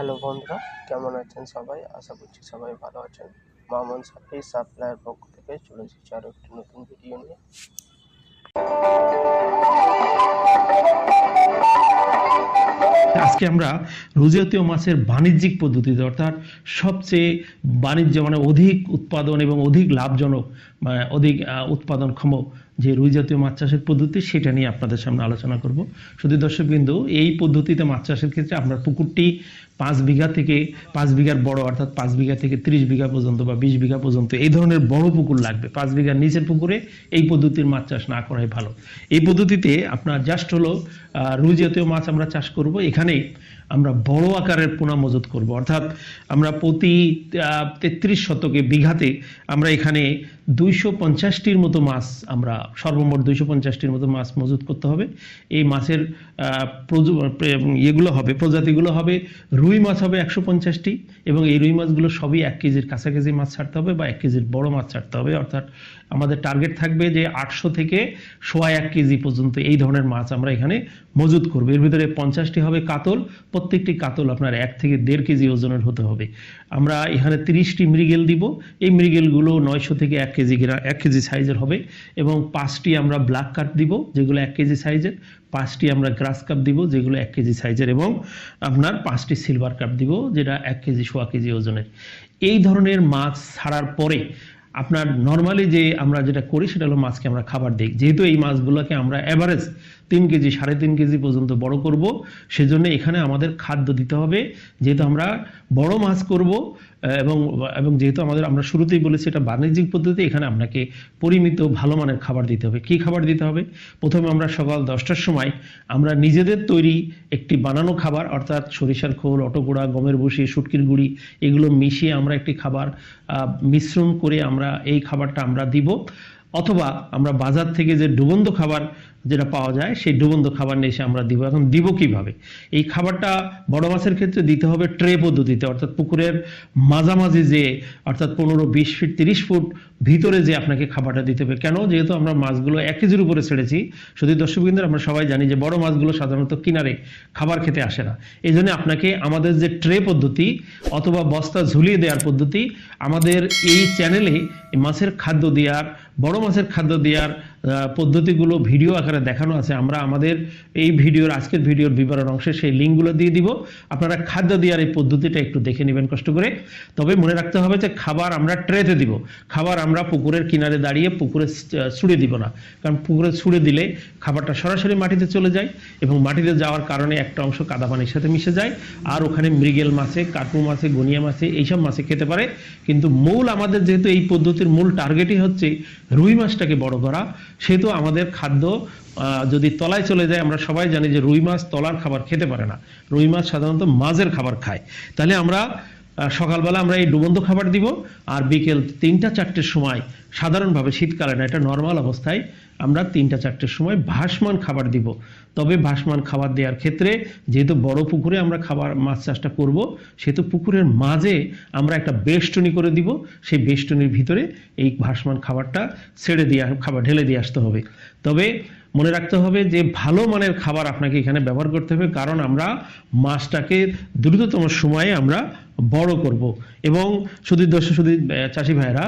Hello বন্ধুরা, কেমন আছেন সবাই? আশা করছি সবাই ভালো আছেন। মামন সাপ্লাই সাপ্লাইয়ের পক্ষ থেকে চলে এসেছি আরও একটি নতুন ভিডিও নিয়ে। আজকে আমরা রুজাতীয় মাছের বাণিজ্যিক পদ্ধতিতে, অর্থাৎ সবচেয়ে বাণিজ্য মানে অধিক উৎপাদন এবং অধিক লাভজনক মানে অধিক উৎপাদনক্ষম যে রুই জাতীয় মাছ চাষের পদ্ধতি, সেটা নিয়ে আপনাদের সামনে আলোচনা করব। শুধু দর্শকবিন্দু, এই পদ্ধতিতে মাছ চাষের ক্ষেত্রে আপনার পুকুরটি পাঁচ বিঘা থেকে, পাঁচ বিঘার বড় অর্থাৎ পাঁচ বিঘা থেকে ত্রিশ বিঘা পর্যন্ত বা বিশ বিঘা পর্যন্ত এই ধরনের বড় পুকুর লাগবে। পাঁচ বিঘার নিচের পুকুরে এই পদ্ধতির মাছ চাষ না করাই ভালো। এই পদ্ধতিতে আপনার জাস্ট হলো রুই জাতীয় মাছ আমরা চাষ করব। এখানে আমরা বড় আকারের পোনা মজুত করব। অর্থাৎ আমরা প্রতি তেত্রিশ শতকে বিঘাতে আমরা এখানে দুইশো পঞ্চাশটির মতো মাছ আমরা, সর্বমোট দুইশো পঞ্চাশটির মতো মাছ মজুত করতে হবে। এই মাছের ইয়েগুলো হবে, প্রজাতিগুলো হবে, রুই মাছ হবে একশো পঞ্চাশটি এবং এই রুই মাছগুলো সবই এক কেজির কাছাকাছি মাছ ছাড়তে হবে বা এক কেজির বড় মাছ ছাড়তে হবে। অর্থাৎ আমাদের টার্গেট থাকবে যে আটশো থেকে সোয়া এক কেজি পর্যন্ত এই ধরনের মাছ আমরা এখানে মজুত করব। এর ভিতরে পঞ্চাশটি হবে কাতল, প্রত্যেকটি কাতল আপনার এক থেকে দেড় কেজি ওজনের হতে হবে। আমরা এখানে তিরিশটি মৃগেল দিব। এই মৃগেলগুলো নয়শো থেকে এক কেজি এক কেজি সাইজের হবে এবং পাঁচটি আমরা ব্ল্যাক কাপ দিব, যেগুলো এক কেজি সাইজের পাঁচটি আমরা গ্রাস কাপ দিব, যেগুলো এক কেজি সাইজের এবং আপনার পাঁচটি সিলভার কাপ দিব, যেটা এক কেজি সোয়া কেজি ওজনের। এই ধরনের মাছ ছাড়ার পরে আপনার নর্মালি যে আমরা যেটা করি সেটা হলো মাছকে আমরা খাবার দিই। যেহেতু এই মাছগুলোকে আমরা অ্যাভারেজ তিন কেজি, সাড়ে তিন কেজি পর্যন্ত বড় করব। সেজন্য এখানে আমাদের খাদ্য দিতে হবে। যেহেতু আমরা বড় মাছ করব এবং এবং যেহেতু আমাদের, আমরা শুরুতেই বলেছি এটা বাণিজ্যিক পদ্ধতি, এখানে আপনাকে পরিমিত ভালো মানের খাবার দিতে হবে। কি খাবার দিতে হবে? প্রথমে আমরা সকাল দশটার সময় আমরা নিজেদের তৈরি একটি বানানো খাবার, অর্থাৎ সরিষার খোল অটোগুড়া গমের বসি, শুটকির গুঁড়ি, এগুলো মিশিয়ে আমরা একটি খাবার মিশ্রণ করে আমরা এই খাবারটা আমরা দিব। অথবা আমরা বাজার থেকে যে ডুবন্ত খাবার যেটা পাওয়া যায়, সেই ডুবন্ত খাবার নিয়ে এসে আমরা দিব। এখন দিব কীভাবে? এই খাবারটা বড় মাছের ক্ষেত্রে দিতে হবে ট্রে পদ্ধতিতে, অর্থাৎ পুকুরের মাঝামাঝি যে, অর্থাৎ পনেরো, বিশ ফিট, তিরিশ ফুট ভিতরে যে আপনাকে খাবারটা দিতে হবে। কেন? যেহেতু আমরা মাছগুলো এক কেজির উপরে ছেড়েছি শুধু দর্শকবৃন্দের, আমরা সবাই জানি যে বড় মাছগুলো সাধারণত কিনারে খাবার খেতে আসে না। এই জন্য আপনাকে আমাদের যে ট্রে পদ্ধতি অথবা বস্তা ঝুলিয়ে দেওয়ার পদ্ধতি আমাদের এই চ্যানেলে মাছের খাদ্য দেওয়ার বড় মাছের খাদ্য দেওয়ার আহ, পদ্ধতিগুলো ভিডিও আকারে দেখানো আছে। আমরা আমাদের এই ভিডিওর, আজকের ভিডিওর বিবরণ অংশে সেই লিঙ্কগুলো দিয়ে দিব। আপনারা খাদ্য দেওয়ার এই পদ্ধতিটা একটু দেখে নেবেন কষ্ট করে। তবে মনে রাখতে হবে যে খাবার আমরা ট্রেতে দিব। খাবার আমরা পুকুরের কিনারে দাঁড়িয়ে পুকুরে ছুড়ে দিব না। কারণ পুকুরে ছুড়ে দিলে খাবারটা সরাসরি মাটিতে চলে যায় এবং মাটিতে যাওয়ার কারণে একটা অংশ কাদা পানির সাথে মিশে যায়। আর ওখানে মৃগেল মাছে কাটু মাছে, গনিয়া মাছে, এইসব মাছে খেতে পারে। কিন্তু মূল আমাদের যেহেতু এই পদ্ধতির মূল টার্গেটই হচ্ছে রুই মাছটাকে বড় করা। সেহেতু আমাদের খাদ্য যদি তলায় চলে যায়, আমরা সবাই জানি যে রুই মাছ তলার খাবার খেতে পারে না। রুই মাছ সাধারণত মাছের খাবার খায়। তাহলে আমরা সকালবেলা আমরা এই ডুবন্ত খাবার দিব আর বিকেল তিনটা, চারটের সময়, সাধারণভাবে শীতকালে না এটা নর্মাল অবস্থায় আমরা তিনটা, চারটের সময় ভাসমান খাবার দিব। তবে ভাসমান খাবার দেওয়ার ক্ষেত্রে যেহেতু বড় পুকুরে আমরা খাবার, মাছ চাষটা করব, সেহেতু পুকুরের মাঝে আমরা একটা বেষ্টনী করে দিব। সেই বেষ্টনীর ভিতরে এই ভাসমান খাবারটা ছেড়ে দিয়ে, খাবার ঢেলে দিয়ে আসতে হবে। তবে মনে রাখতে হবে যে ভালো মানের খাবার আপনাকে এখানে ব্যবহার করতে হবে, কারণ আমরা মাছটাকে দ্রুততম সময়ে আমরা বড় করব। এবং শুধু দর্শক শুধু চাষি ভাইরা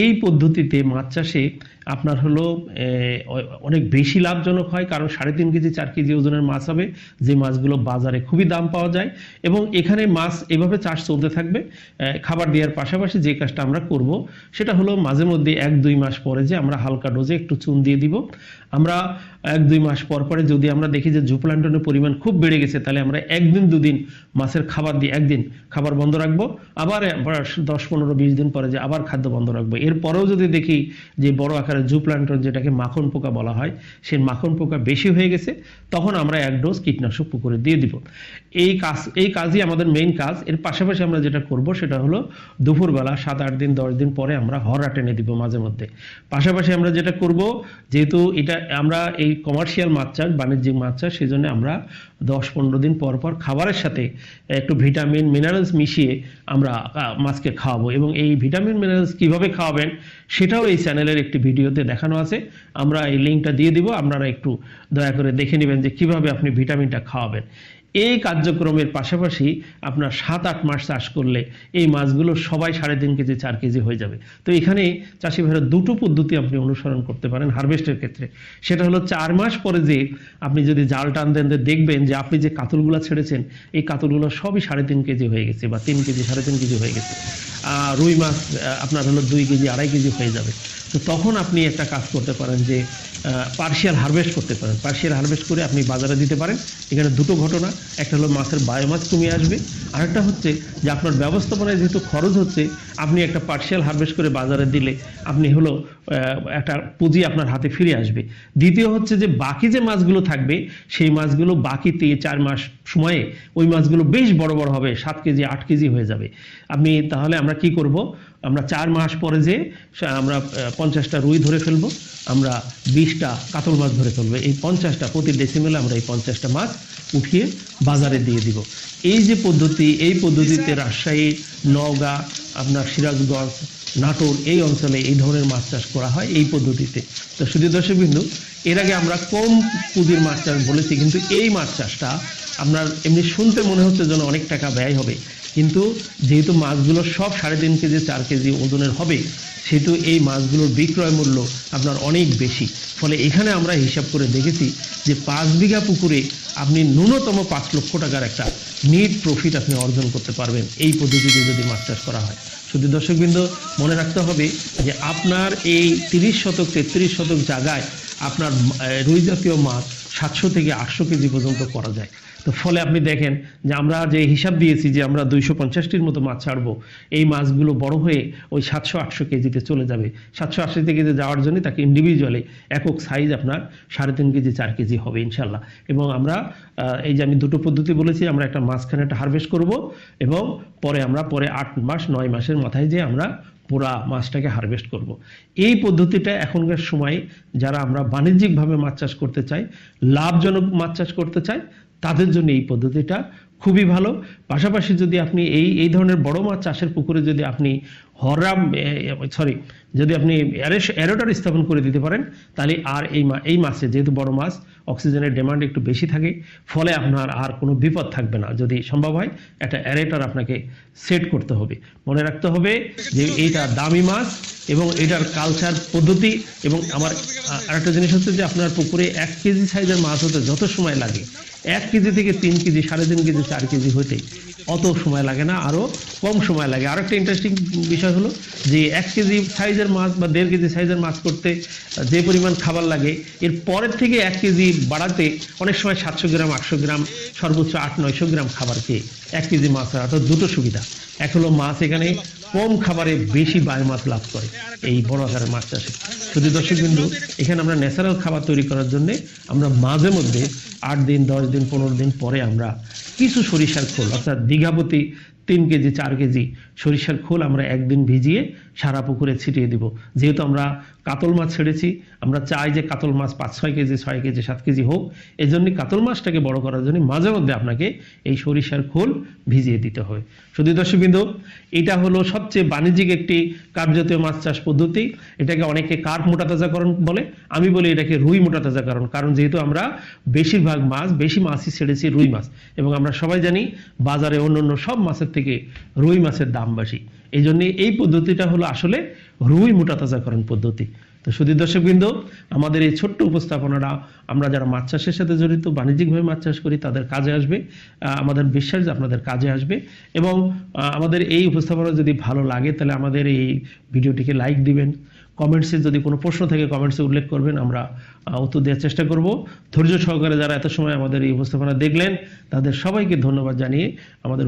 এই পদ্ধতিতে মাছ চাষে আপনার হলো অনেক বেশি লাভজনক হয়। কারণ সাড়ে তিন কেজি, চার কেজি ওজনের মাছ হবে। যে মাছগুলো বাজারে খুবই দাম পাওয়া যায়। এবং এখানে মাছ এভাবে চাষ চলতে থাকবে। খাবার দেওয়ার পাশাপাশি যে কাজটা আমরা করব, সেটা হলো মাঝে মধ্যে এক, দুই মাস পরে যে আমরা হালকা ডোজে একটু চুন দিয়ে দিব। আমরা এক, দুই মাস পর পরে যদি আমরা দেখি যে জুপ্লান্টনের পরিমাণ খুব বেড়ে গেছে, তাহলে আমরা একদিন দুদিন মাছের খাবার দিয়ে, একদিন খাবার বন্ধ রাখব। আবার দশ, পনেরো, বিশ দিন পরে যে আবার খাদ্য বন্ধ রাখব। এরপরেও যদি দেখি যে বড় আকারের জুপ্লান্টন যেটাকে মাখন পোকা বলা হয়, সেই মাখন পোকা বেশি হয়ে গেছে, তখন আমরা এক ডোজ কীটনাশক পুকুরে দিয়ে দিব। এই কাজ, এই কাজই আমাদের মেইন কাজ। এর পাশাপাশি আমরা যেটা করব সেটা হলো দুপুরবেলা সাত আট দিন, দশ দিন পরে আমরা হরা টেনে দিব মাঝে মধ্যে। পাশাপাশি আমরা যেটা করব, যেহেতু এটা আমরা এই কমার্শিয়াল মাছ চাষ, বাণিজ্যিক মাছ চাষ সেই জন্য আমরা দশ, পনেরো দিন পর পর খাবারের সাথে একটু ভিটামিন মিনারেলস মিশিয়ে আমরা মাছকে খাওয়াবো এবং এই ভিটামিন মিনারেলস কীভাবে খাওয়াবেন সেটাও এই চ্যানেলের একটি ভিডিওতে দেখানো আছে। আমরা এই লিঙ্কটা দিয়ে দিব, আপনারা একটু দয়া করে দেখে নেবেন যে কীভাবে আপনি ভিটামিনটা খাওয়াবেন। এই কার্যক্রমের পাশাপাশি আপনার সাত, আট মাস চাষ করলে এই মাছগুলো সবাই সাড়ে তিন কেজি, চার কেজি হয়ে যাবে। তো এখানে চাষি ভাইরা দুটো পদ্ধতি আপনি অনুসরণ করতে পারেন হারভেস্টের ক্ষেত্রে। সেটা হলো চার মাস পরে যে আপনি যদি জাল টান দেন দেখবেন যে আপনি যে কাতলগুলো ছেড়েছেন, এই কাতলগুলো সবই সাড়ে তিন কেজি হয়ে গেছে বা তিন কেজি, সাড়ে তিন কেজি হয়ে গেছে। রুই মাছ আপনার হলো দুই কেজি, আড়াই কেজি হয়ে যাবে। তো তখন আপনি একটা কাজ করতে পারেন যে পার্শিয়াল হারভেস্ট করতে পারেন। পার্শিয়াল হারভেস্ট করে আপনি বাজারে দিতে পারেন। এখানে দুটো ঘটনা। একটা হলো মাছের বায়োমাস কমে আসবে। আরেকটা হচ্ছে যে, আপনার ব্যবস্থাপনায় যেহেতু খরচ হচ্ছে, আপনি একটা পার্শিয়াল হারভেস্ট করে বাজারে দিলে আপনি হলো একটা পুঁজি আপনার হাতে ফিরে আসবে। দ্বিতীয় হচ্ছে যে বাকি যে মাছগুলো থাকবে সেই মাছগুলো বাকি তিন চার মাস সময়ে ওই মাছগুলো বেশ বড় বড় হবে সাত কেজি আট কেজি হয়ে যাবে। আপনি তাহলে আমরা কি করব? আমরা চার মাস পরে যে আমরা পঞ্চাশটা রুই ধরে ফেলব আমরা বিশটা কাতল মাছ ধরে ফেলব। এই পঞ্চাশটা প্রতি ডেসিমেলে আমরা এই পঞ্চাশটা মাছ উঠিয়ে বাজারে দিয়ে দিব। এই যে পদ্ধতি এই পদ্ধতিতে রাজশাহী নওগাঁ আপনার সিরাজগঞ্জ, নাটোর এই অঞ্চলে এই ধরনের মাছ চাষ করা হয় এই পদ্ধতিতে। তো শুধু দর্শক বিন্দু এর আগে আমরা কম পুঁজির মাছ চাষ বলেছি, কিন্তু এই মাছ চাষটা আপনার এমনি শুনতে মনে হচ্ছে যেন অনেক টাকা ব্যয় হবে। কিন্তু যেহেতু মাছগুলো সব সাড়ে তিন কেজি, চার কেজি ওজনের হবে, সেহেতু এই মাছগুলোর বিক্রয় মূল্য আপনার অনেক বেশি। ফলে এখানে আমরা হিসাব করে দেখেছি যে পাঁচ বিঘা পুকুরে আপনি ন্যূনতম পাঁচ লক্ষ টাকার একটা নেট প্রফিট আপনি অর্জন করতে পারবেন এই পদ্ধতিতে যদি মাছ চাষ করা হয়। শুধু দর্শকবৃন্দ, মনে রাখতে হবে যে আপনার এই তিরিশ শতক, তেত্রিশ শতক জায়গায় আপনার রুই জাতীয় মাছ সাতশো থেকে আটশো কেজি পর্যন্ত করা যায়। তো ফলে আপনি দেখেন যে আমরা যে হিসাব দিয়েছি যে আমরা দুইশো পঞ্চাশটির মতো মাছ ছাড়বো, এই মাছগুলো বড় হয়ে ওই সাতশো আটশো কেজিতে চলে যাবে। সাতশো আটশো কেজিতে যাওয়ার জন্য তাকে ইন্ডিভিজুয়ালি একক সাইজ আপনার সাড়ে তিন কেজি, চার কেজি হবে ইনশাল্লাহ। এবং আমরা এই যে আমি দুটো পদ্ধতি বলেছি, আমরা একটা মাঝখানে একটা হারভেস্ট করব এবং পরে আমরা, পরে আট মাস, নয় মাসের মাথায় যে আমরা পুরা মাছটাকে হারভেস্ট করব। এই পদ্ধতিটা এখনকার সময় যারা আমরা বাণিজ্যিকভাবে মাছ চাষ করতে চাই, লাভজনক মাছ চাষ করতে চাই, তাদের জন্য এই পদ্ধতিটা খুবই ভালো। পাশাপাশি যদি আপনি এই এই ধরনের বড় মাছ চাষের পুকুরে যদি আপনি হরাম সরি যদি আপনি অ্যারোটার স্থাপন করে দিতে পারেন, তাহলে আর এই এই মাছে যেহেতু বড় মাছ, অক্সিজেনের ডিমান্ড একটু বেশি থাকে, ফলে আপনার আর কোনো বিপদ থাকবে না। যদি সম্ভব হয়, একটা অ্যারেটার আপনাকে সেট করতে হবে। মনে রাখতে হবে যে এইটা দামি মাছ এবং এটার কালচার পদ্ধতি এবং আমার আরেকটা জিনিস হচ্ছে যে আপনার পুকুরে এক কেজি সাইজের মাছ হতে যত সময় লাগে, এক কেজি থেকে তিন কেজি, সাড়ে তিন কেজি চার কেজি হতে অত সময় লাগে না আরও কম সময় লাগে। আরেকটা ইন্টারেস্টিং বিষয় হলো যে এক কেজি সাইজের মাছ বা দেড় কেজি সাইজের মাছ করতে, যে পরিমাণ খাবার লাগে, এর পরের থেকে এক কেজি বাড়াতে অনেক সময় সাতশো গ্রাম, আটশো গ্রাম, সর্বোচ্চ আট নয়শো গ্রাম খাবার খেয়ে এক কেজি মাছ অর্থাৎ দুটো সুবিধা। এক হলো মাছ এখানে কম খাবারে বেশি বায়োমাস লাভ করে এই বড় আকারের মাছ চাষে। শুধু দর্শক বিন্দু এখানে আমরা ন্যাচারাল খাবার তৈরি করার জন্য আমরা মাঝে মধ্যে আট দিন, দশ দিন, পনেরো দিন পরে আমরা কিছু সরিষার খোল, অর্থাৎ দীঘাপতি তিন কেজি, চার কেজি সরিষার খোল আমরা একদিন ভিজিয়ে সারা পুকুরে ছিটিয়ে দিব। যেহেতু আমরা কাতল মাছ ছেড়েছি, আমরা চাই যে কাতল মাছ পাঁচ ছয় কেজি ছয় কেজি, সাত কেজি হোক। এই জন্য কাতল মাছটাকে বড় করার জন্য মাঝে মধ্যে আপনাকে এই সরিষার খোল ভিজিয়ে দিতে হবে। শুধু দর্শকবৃন্দ, এটা হলো সবচেয়ে বাণিজ্যিক একটি কার্যতীয় মাছ চাষ পদ্ধতি। এটাকে অনেকে কার্প মোটা তাজাকরণ বলে। আমি বলি এটাকে রুই মোটা তাজাকরণ কারণ যেহেতু আমরা বেশিরভাগ মাছ, বেশি মাছই ছেড়েছি রুই মাছ। এবং আমরা সবাই জানি বাজারে অন্য অন্য সব মাছের থেকে রুই মাছের দাম বেশি। এই জন্য এই পদ্ধতিটা হলো আসলে রুই মোটা তাজাকরণ পদ্ধতি। তো শুধু দর্শকবৃন্দ, আমাদের এই ছোট্ট উপস্থাপনাটা আমরা যারা মাছ চাষের সাথে জড়িত, বাণিজ্যিকভাবে মাছ চাষ করি, তাদের কাজে আসবে আমাদের বিশ্বাস আপনাদের কাজে আসবে এবং আমাদের এই উপস্থাপনা যদি ভালো লাগে তাহলে আমাদের এই ভিডিওটিকে লাইক দিবেন, কমেন্টসে যদি কোনো প্রশ্ন থাকে কমেন্টসে উল্লেখ করবেন, আমরা উত্তর দেওয়ার চেষ্টা করব। ধৈর্য সহকারে যারা এত সময় আমাদের এই উপস্থাপনা দেখলেন, তাদের সবাইকে ধন্যবাদ জানিয়ে আমাদের